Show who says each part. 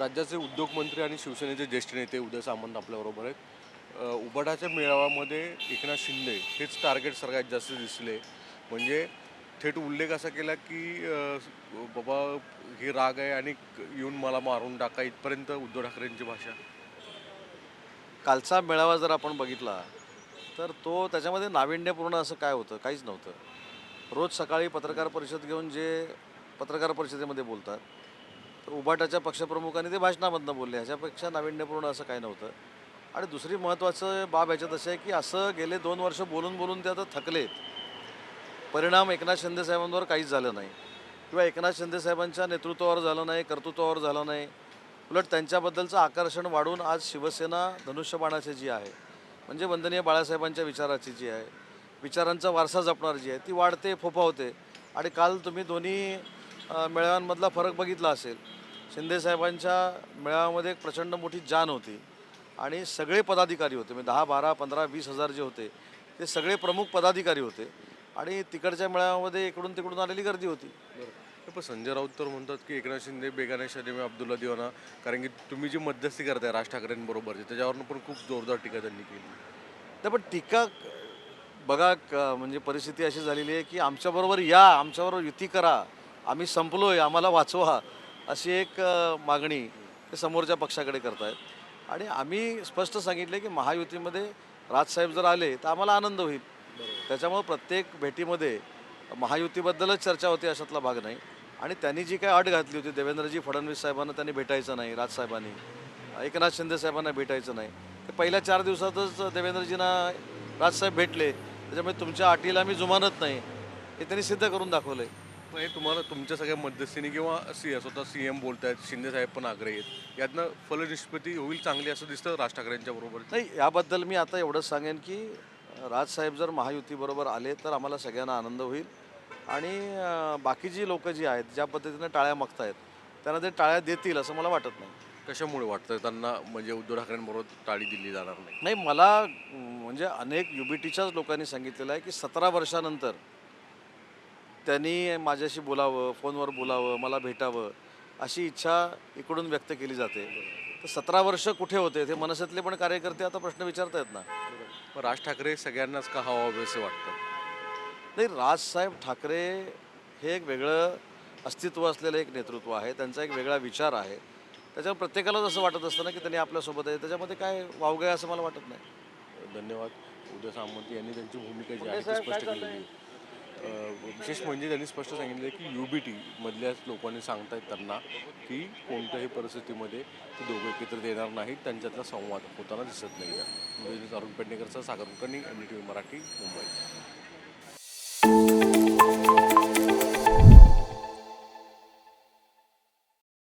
Speaker 1: राज्याचे उद्योगमंत्री आणि शिवसेनेचे ज्येष्ठ नेते उदय सामंत आपल्याबरोबर आहेत. अ, उबाटाच्या मेळाव्यामध्ये एकनाथ शिंदे हेच टार्गेट सगळ्यात जास्त दिसले. म्हणजे थेट उल्लेख असा केला की बाबा हे राग आहे आणि येऊन मला मारून टाका इथपर्यंत उद्धव ठाकरेंची भाषा.
Speaker 2: कालचा मेळावा जर आपण बघितला तर तो त्याच्यामध्ये नाविन्यपूर्ण असं काय होतं? काहीच नव्हतं. रोज सकाळी पत्रकार परिषद घेऊन जे पत्रकार परिषदेमध्ये बोलतात उभाटाच्या उबाटाच्या पक्षप्रमुखांनी ते भाषणामधनं बोलले. ह्याच्यापेक्षा नाविन्यपूर्ण असं काही नव्हतं. आणि दुसरी महत्त्वाचं बाब ह्याच्यात असं आहे की असं गेले दोन वर्ष बोलून बोलून ते आता थकलेत. परिणाम एकनाथ शिंदे साहेबांवर काहीच झालं नाही. किंवा एकनाथ शिंदे साहेबांच्या नेतृत्वावर झालं नाही कर्तृत्वावर झालं नाही. उलट त्यांच्याबद्दलचं आकर्षण वाढून आज शिवसेना धनुष्यबाणाची जी आहे म्हणजे वंदनीय बाळासाहेबांच्या विचाराची जी आहे विचारांचा वारसा जपणार जी आहे ती वाढते फोफावते. आणि काल तुम्ही दोन्ही मेळाव्यांमधला फरक बघितला असेल शिंदेसाहेबांच्या मेळाव्यामध्ये एक प्रचंड मोठी जान होती. आणि सगळे पदाधिकारी होते. म्हणजे दहा बारा पंधरा वीस हजार जे होते ते सगळे प्रमुख पदाधिकारी होते. आणि तिकडच्या मेळाव्यामध्ये इकडून तिकडून आलेली गर्दी होती.
Speaker 1: पण संजय राऊत तर म्हणतात की एकनाथ शिंदे बेगाने शरीम अब्दुल्ला दिवाना कारण की तुम्ही जी मध्यस्थी करताय राज ठाकरेंबरोबरची त्याच्यावरनं पण खूप जोरदार टीका त्यांनी केली.
Speaker 2: नाही पण टीका बघा क- म्हणजे परिस्थिती अशी झालेली आहे की आमच्याबरोबर या आमच्याबरोबर युती करा. आम्ही संपलोय आम्हाला वाचवा. अशी एक मागणी ते समोरच्या पक्षाकडे करतायत. आणि आम्ही स्पष्ट सांगितले की महायुतीमध्ये राजसाहेब जर आले तर आम्हाला आनंद होईल. त्याच्यामुळे प्रत्येक भेटीमध्ये महायुतीबद्दलच चर्चा होती अशातला भाग नाही. आणि त्यांनी जी काय अट घातली होती देवेंद्रजी फडणवीस साहेबांना त्यांनी भेटायचं नाही राजसाहेबांनी एकनाथ शिंदे साहेबांना भेटायचं नाही. ते पहिल्या चार दिवसातच देवेंद्रजींना राजसाहेब भेटले. त्याच्यामुळे तुमच्या अटीला मी जुमानत नाही. हे त्यांनी सिद्ध करून दाखवलंय.
Speaker 1: मग हे तुम्हाला तुमच्या सगळ्या मध्यस्थीने किंवा सी स्वतः सी एम बोलत आहेत शिंदे साहेब पण आग्रही आहेत. यातनं फलनिष्पत्ती होईल चांगली असं दिसतं राज ठाकरेंच्या बरोबर.
Speaker 2: नाही याबद्दल मी आता एवढंच सांगेन की राजसाहेब जर महायुतीबरोबर आले तर आम्हाला सगळ्यांना आनंद होईल. आणि बाकीची लोक जी आहेत ज्या पद्धतीनं टाळ्या मागतायत त्यांना ते टाळ्या देतील असं मला वाटत नाही.
Speaker 1: कशामुळे वाटतं त्यांना? म्हणजे उद्धव ठाकरेंबरोबर टाळी दिली जाणार नाही.
Speaker 2: नाही मला म्हणजे अनेक यू बी टीच्याच लोकांनी सांगितलेलं आहे की सतरा वर्षानंतर त्यांनी माझ्याशी बोलावं फोनवर बोलावं मला भेटावं अशी इच्छा इकडून व्यक्त केली जाते. तर सतरा वर्ष कुठे होते ते मनसेतले पण कार्यकर्ते आता प्रश्न विचारतायत ना.
Speaker 1: राज ठाकरे सगळ्यांनाच का हवा असं वाटतं?
Speaker 2: नाही राजसाहेब ठाकरे हे एक वेगळं अस्तित्व असलेलं एक नेतृत्व आहे. त्यांचा एक वेगळा विचार आहे. त्याच्यावर प्रत्येकालाच असं वाटत असतं ना की त्यांनी आपल्यासोबत आहे. त्याच्यामध्ये काय वावगं आहे असं मला वाटत नाही.
Speaker 1: धन्यवाद. उदय सामंत यांनी त्यांची भूमिका जी आहे ती स्पष्ट केलेली. अं, विशेष म्हणजे त्यांनी स्पष्ट सांगितलं की यू बी टी लोकांनी सांगतायत त्यांना की कोणत्याही परिस्थितीमध्ये ते दोघं एकत्र येणार नाहीत त्यांच्यातला संवाद होताना दिसत नाही आहे म्हणजे Arun पेडणेकरचा Sagar Kulkarni N D T V Marathi Mumbai.